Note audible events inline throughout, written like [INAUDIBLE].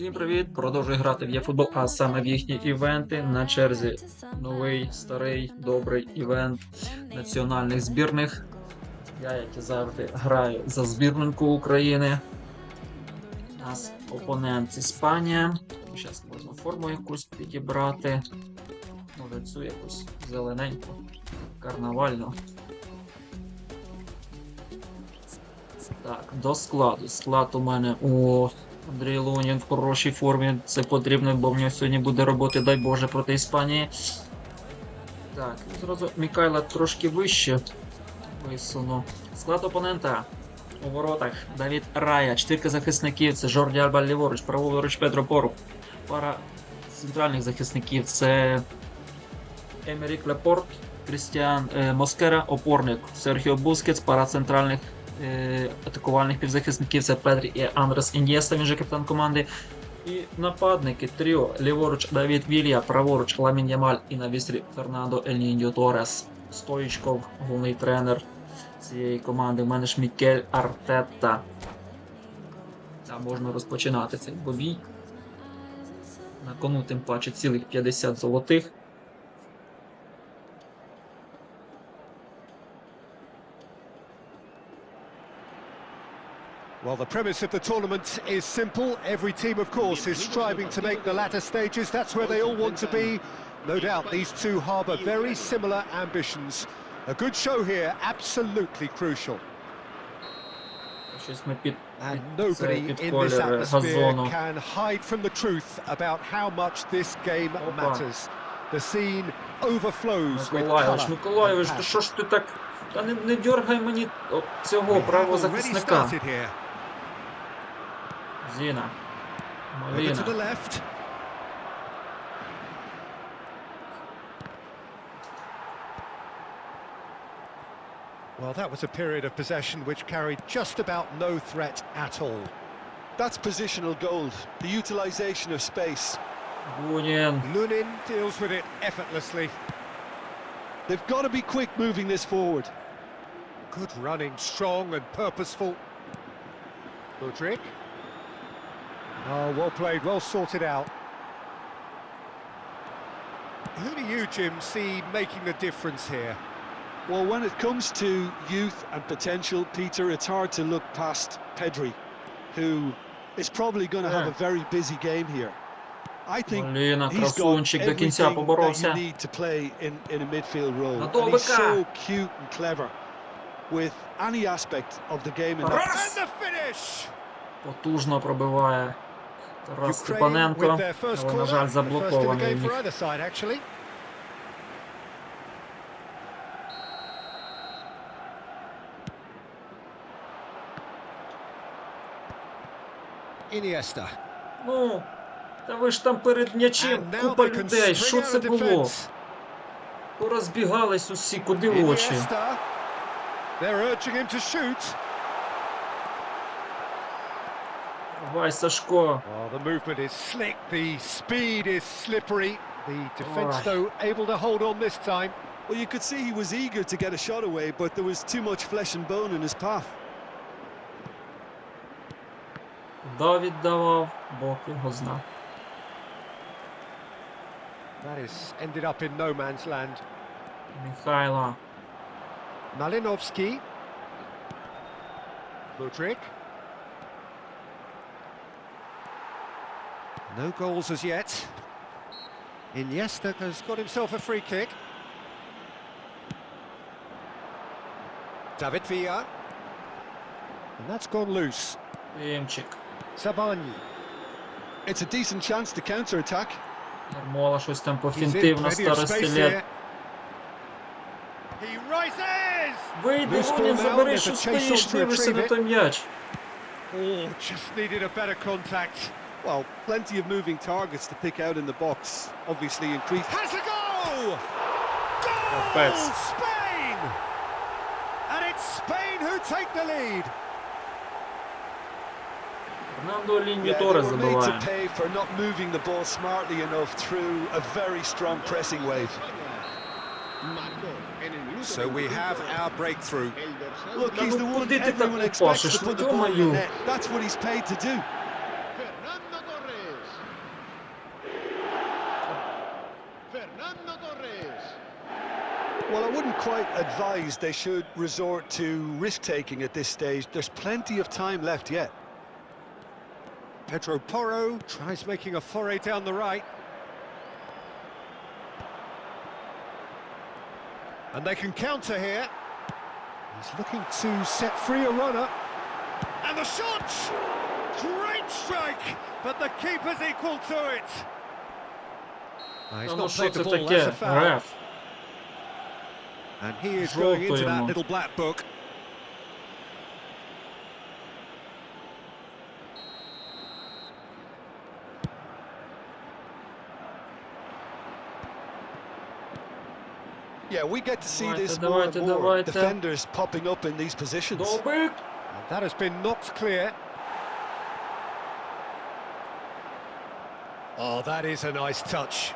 Всім привіт! Продовжую грати в ЄФутбол, а саме в їхні івенти. На черзі новий, старий, добрий івент національних збірних. Я, як і завжди, граю за збірненьку України. У нас опонент Іспанія. Зараз можна форму якусь підібрати. Може цю якусь зелененьку, карнавальну. Так, до складу. Склад у мене у Андрій Лунін в хорошій формі. Це потрібно, бо в нього сьогодні буде роботи, дай Боже, проти Іспанії. Так, зразу Мікайла трошки вище висуну. Склад опонента. У воротах Давід Рая, чотирка захисників це Жорді Альба ліворуч, праворуч Петро Пору. Пара центральних захисників це Емерік Лепорт, Крістіан е, Москера, опорник Серхіо Бускетс, пара центральних атакувальних півзахисників це Педрі і Андрес Ін'єста, він же капітан команди. І нападники тріо ліворуч Давід Вілья, праворуч Ламін Ямаль і на вістрі Фернандо Ельніньо Торес. Стоїчков, головний тренер цієї команди. У мене ж Мікель Артетта. Та можна розпочинати цей бобій. На кону тим паче цілих 50 золотих. Well, the premise of the tournament is simple. Every team, of course, is striving to make the latter stages. That's where they all want to be. No doubt these two harbour very similar ambitions. A good show here, absolutely crucial. Щось ми під And Це nobody під in this колір atmosphere газону. can hide from the truth about how much this game Опа. matters. The scene overflows with Миколаївич, colour Миколаївич, and то passion. що ж ти так. Та не, не дергай мені о, цього We Zina. Molina. Over to the left. Well, that was a period of possession which carried just about no threat at all. That's positional gold, the utilisation of space. Lunin. Lunin deals with it effortlessly. They've got to be quick moving this forward. Good running, strong and purposeful. Ludwig. Oh, well played, well sorted out. Who do you, Jim, see making the difference here? Well, when it comes to youth and potential, Peter, it's hard to look past Pedri, who is probably going to have Yeah. a very busy game here. I think Маліна, he's got красунчик, до кінця everything that you поборовся. need to play in, in a midfield role. На And he's Довбика. so cute and clever with any aspect of the game in that Раз. And the finish! Потужно пробиває Тарас Степаненко. Але, на жаль, заблокований. Їх. Інієста. Ну, та ви ж там перед м'ячем купа людей. Що це було? Порозбігались усі, куди очі. They're urging him to shoot. Давай, Сашко. Well, the movement is slick, the speed is slippery. The defence, Ой. though, able to hold on this time. Well, you could see he was eager to get a shot away, but there was too much flesh and bone in his path. Да, віддавав, Бог його знав. That is ended up in no man's land. Михайло. Malinovsky. Mudrik. No goals as yet. Iniesta has got himself a free kick. David Villa. And that's gone loose. Тимчик. Sabani. It's a decent chance to counter-attack. Ярмола щось там He's in пофінтив на plenty of старості space лет. here. He rises! Вийди, Loose Лунін, ball now, забери, there's що a chase стоїш, on to дивишся retrieve на it. той м'яч. Oh, just needed a better contact. Well, plenty of moving targets to pick out in the box. Obviously increased. Has a goal! Goal! Капець. Spain! And it's Spain who take the lead. Фернандо Ліньо Yeah, they Торес were made забиває. to pay for not moving the ball smartly enough through a very strong pressing wave. So we have our breakthrough. Look, Та he's ну the one куди ти так everyone не expects пашеш? to Ну put the ball in the ё-моё. net. That's what he's paid to do. Well, I wouldn't quite advise they should resort to risk-taking at this stage. There's plenty of time left yet. Pedro Porro tries making a foray down the right. And they can counter here. He's looking to set free a runner. And the shot! Great strike! But the keeper's equal to it. He's not played the ball, that's a foul. And he is going into that little black book. Yeah, we get to see right, this more right, and more. Right, Defenders popping up in these positions. That has been knocked clear. Oh, that is a nice touch.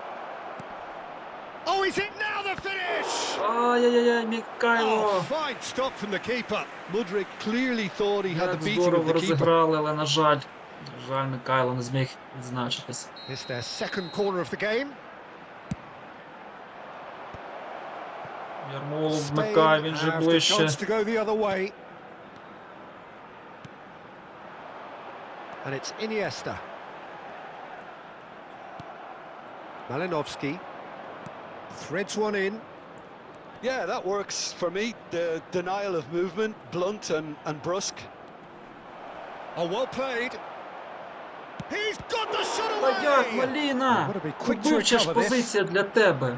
Oh, is it now the finish? Ай-яй-яй, Oh, Мікайло! fine stop from the keeper. Mudrik clearly thought he had the Як beating of здорово the keeper. розіграли, але, на жаль, на жаль, Мікайло не зміг відзначитись. It's their second corner of the game. Ярмолов Spain вмикає, він же have the ближче. chance to go the other way. And it's Iniesta. Malinovsky threads one in. Yeah, that works for me. The denial of movement, blunt and, and brusque. Oh, well played. He's got the shot Та як, away. Маліна? Gotta be quick to Убивча ж recover this. позиція для тебе.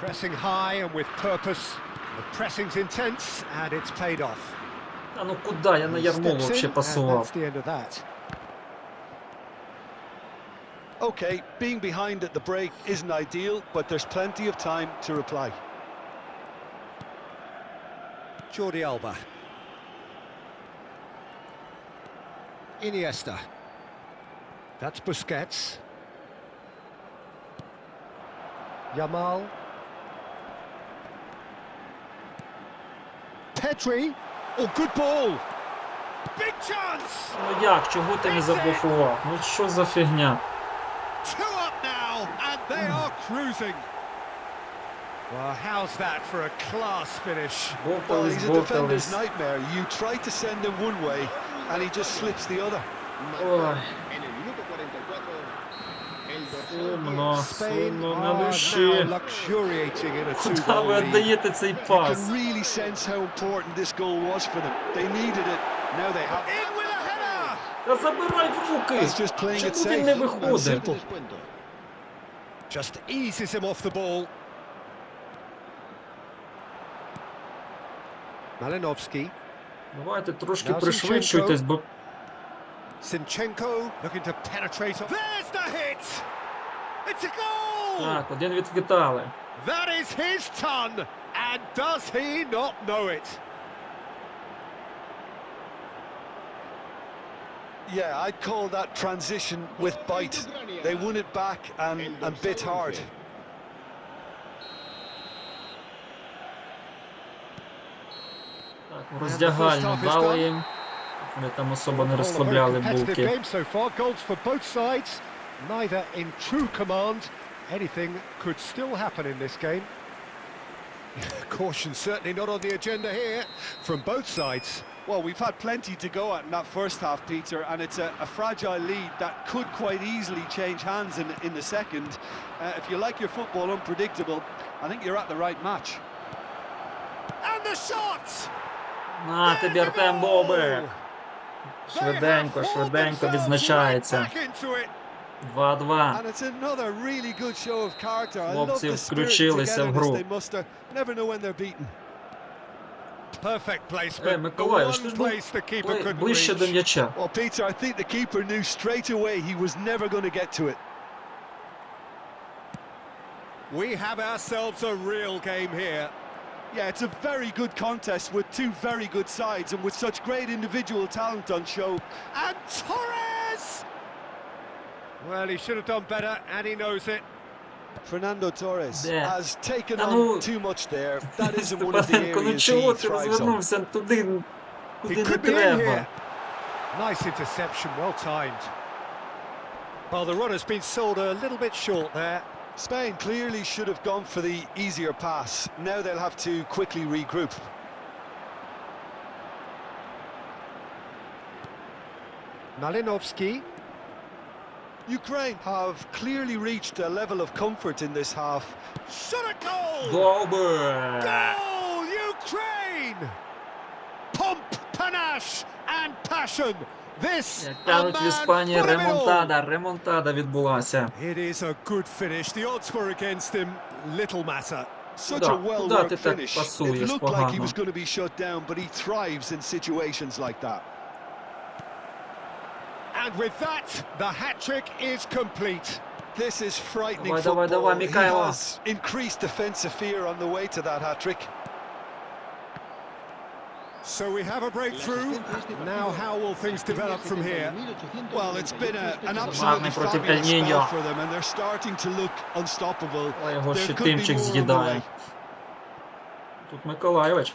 Pressing high and with purpose. The pressing's intense and it's paid off. Та ну куди? Я на He Ярмолу steps in, взагалі and пасував. that's the end of that. Okay, being behind at the break isn't ideal, but there's plenty of time to reply. Jordi Alba. Iniesta. That's Busquets. Yamal. Pedri. Oh, good ball. Big chance. Ну як, чого ти не заблокував? Ну що за фігня? they are cruising. Well, how's that for a class finish? Well, Бовтались, he's a defender's бовтались. nightmare. You try to send him one way, and he just slips the other. Ой, En el minuto 44, el dorsal сумно, Spain сумно are на now душі. luxuriating in a [LAUGHS] Куди two-goal ви lead. віддаєте цей You пас? can really sense how important this goal was for them. They needed it. Now they have. In with a header. Та забирай в руки! It's just playing it Чому він safe не and виходить? simple. descuento. Just eases him off the ball. Malinovsky. Давайте трошки Now пришвидшуйтесь, бо Sinchenko looking to penetrate. There's the hit! It's a goal! так, один відхитали. That is his ton! And does he not know it? Yeah, I'd call that transition with bite. They won it back and, and bit hard. Так, в роздягальню дали їм. Вони там особо не All a very розслабляли competitive булки. game so far. Goals for both sides. Neither in true command. Anything could still happen in this game. [LAUGHS] Caution certainly not on the agenda here from both sides. Well, we've had plenty to go at in that first half, Peter, and it's a, a fragile lead that could quite easily change hands in, in the second. Uh, if you like your football unpredictable, I think you're at the right match. And the shot! На тобі Артем Бобик! Швиденько, швиденько відзначається. 2-2. And it's another really good show of character. I love Хлопці the spirit включилися в togetherness гру. Perfect Е, placement. The Миколаївич, ти one ж був place the keeper бли- couldn't ближче до reach. м'яча. Well, Peter, I think the keeper knew straight away he was never going to get to it. We have ourselves a real game here. Yeah, it's a very good contest with two very good sides and with such great individual talent on show. And Torres! Well, he should have done better, and he knows it. Fernando Torres Yeah. has taken Та on ну, too much there. [LAUGHS] That isn't one of the Степаненко, ну areas чого he ти thrives on. розвернувся туди, He куди не could be in треба? here. Nice interception, well timed. Well, the run has been sold a little bit short there. Spain clearly should have gone for the easier pass. Now they'll have to quickly regroup. Malinovsky. Ukraine have clearly reached a level of comfort in this half. Shot a goal! Добре! Goal! Ukraine! Pomp, panache and passion. This Як a кажуть в man Іспанії, full of it all. ремонтада, ремонтада відбулася. It is a good finish. The odds were against him. Little matter. Such Куда- a well куда worked ти так finish. пасуєш It looked like he погано? was going to be shut down, but he thrives in situations like that. And with that, the hat trick is complete. This is frightening Давай, давай, football. давай, he Микайло. has increased defensive fear on the way to that hat trick. So we have a breakthrough. Now, how will things develop from here? Well, it's been a, an Гарний absolutely проти fabulous spell Пельніньо. for them, and they're starting to look unstoppable. Ой, його There ще could be тимчик more on the з'їдає. way. Тут Миколайович.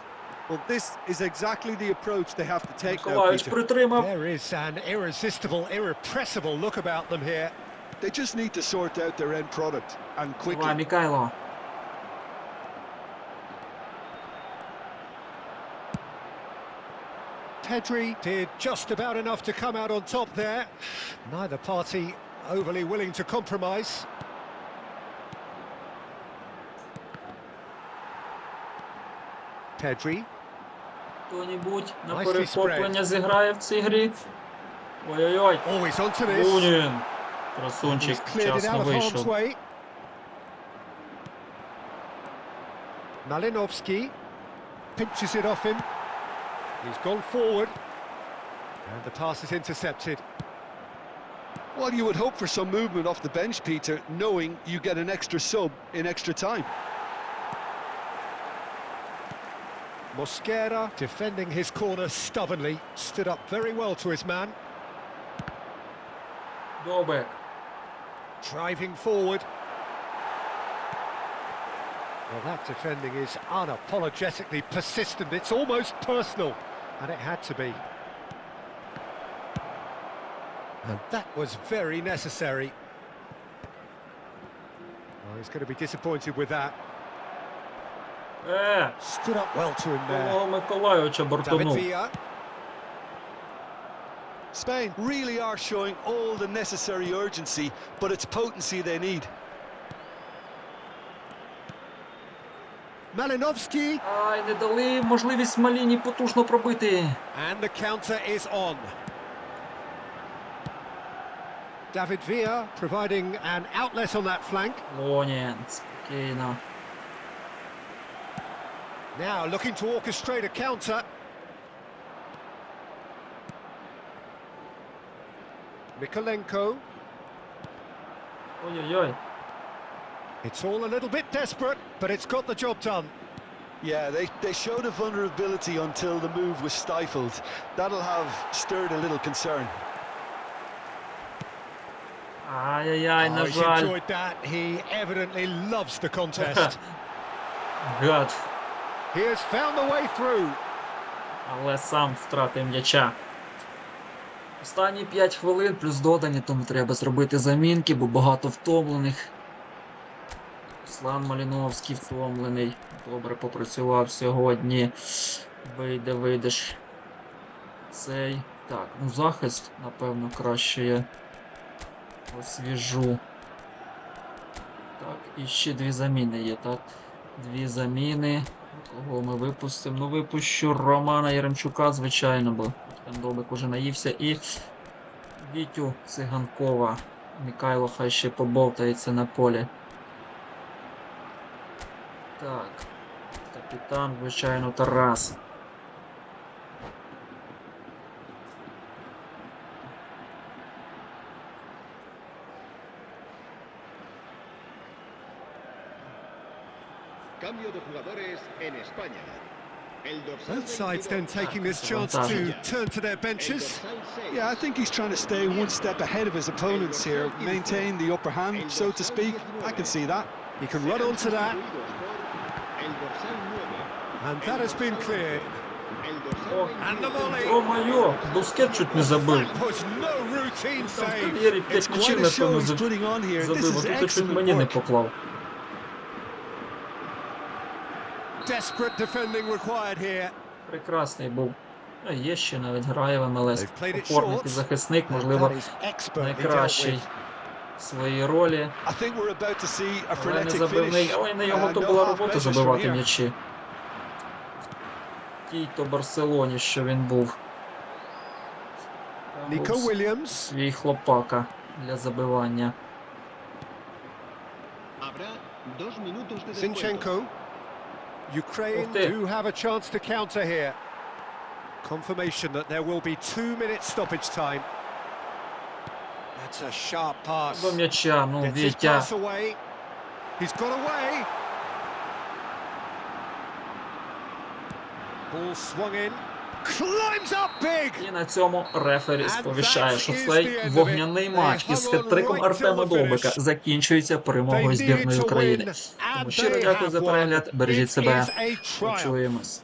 Well, this is exactly the approach they have to take now, Миколайович Peter. притримав. There is an irresistible, irrepressible look about them here. They just need to sort out their end product, and Давай, quickly. Мікайло. Pedri did just about enough to come out on top there. Neither party overly willing to compromise. Pedri. Хто-нібудь на перехоплення зіграє в цій грі. Ой-ой-ой. Лунін. Красунчик вчасно вийшов. Malinovsky pinches it off him. He's gone forward. And the pass is intercepted. Well, you would hope for some movement off the bench, Peter, knowing you get an extra sub in extra time. Mosquera, defending his corner stubbornly, stood up very well to his man. Dorbeck. Driving forward. Well, that defending is unapologetically persistent. It's almost personal, and it had to be. And that was very necessary. Well, he's going to be disappointed with that. Е, Stood up well to him there. того Миколайовича David бортонув. Villa. Spain really are showing all the necessary urgency, but it's potency they need. Malinovsky. Ай, не дали можливість Маліні потужно пробити. And the counter is on. David Villa providing an outlet on that flank. Лунін, спокійно. Now looking to orchestrate a counter. Mikolenko. Oy, oy, oy. It's all a little bit desperate, but it's got the job done. Yeah, they, they showed a vulnerability until the move was stifled. That'll have stirred a little concern. Ay, ay, ay, oh, he's enjoyed that. He evidently loves the contest. [LAUGHS] God. Але сам втратив м'яча. Останні 5 хвилин плюс додані, тому треба зробити замінки, бо багато втомлених. Руслан Маліновський втомлений. Добре попрацював сьогодні. Вийде, вийдеш. Цей. Так, ну захист, напевно, краще я освіжу. Так, і ще дві заміни є, так? Дві заміни. Кого ми випустимо? Ну, випущу Романа Яремчука, звичайно, бо Добик уже наївся. І Вітю Циганкова. Мікайло хай ще побовтається на полі. Так. Капітан, звичайно, Тарас. Both sides then 22, taking this chance Fantastic. to turn to their el benches. dorsal 6. Yeah, I think he's trying to stay one step ahead of his opponents here, maintain the upper hand, so to speak. I can see that. He can run onto that, Sustituidos por El dorsal 9. and that has been cleared. El dorsal Oh. 21 And the volley. О моє, Бускет чуть не забив. That was no routine Там в save. кар'єрі 5 It's м'ячів, quite a show напевно, he's за- putting on here. This забив, is а тут чуть excellent мені не work. поклав. Desperate defending required here. Прекрасний був. Є ще навіть грає в МЛС. Опорник захисник, можливо, найкращий своїй ролі. Але не забивний, але не його то була робота забивати м'ячі. В тій то Барселоні, що він був. Ніко Вільямс. Свій хлопака для забивання. Синченко. Ukraine Ух ти. do have a chance to counter here. Confirmation that there will be two minutes stoppage time. That's a sharp pass. До м'яча, ну, Gets his Вітя. pass away. He's got away. Ball swung in. І на цьому рефері сповіщає Шофлей. Вогняний матч із хитриком Артема Довбика закінчується перемогою збірної України. Тому щиро дякую за перегляд. Бережіть себе. Почуємось.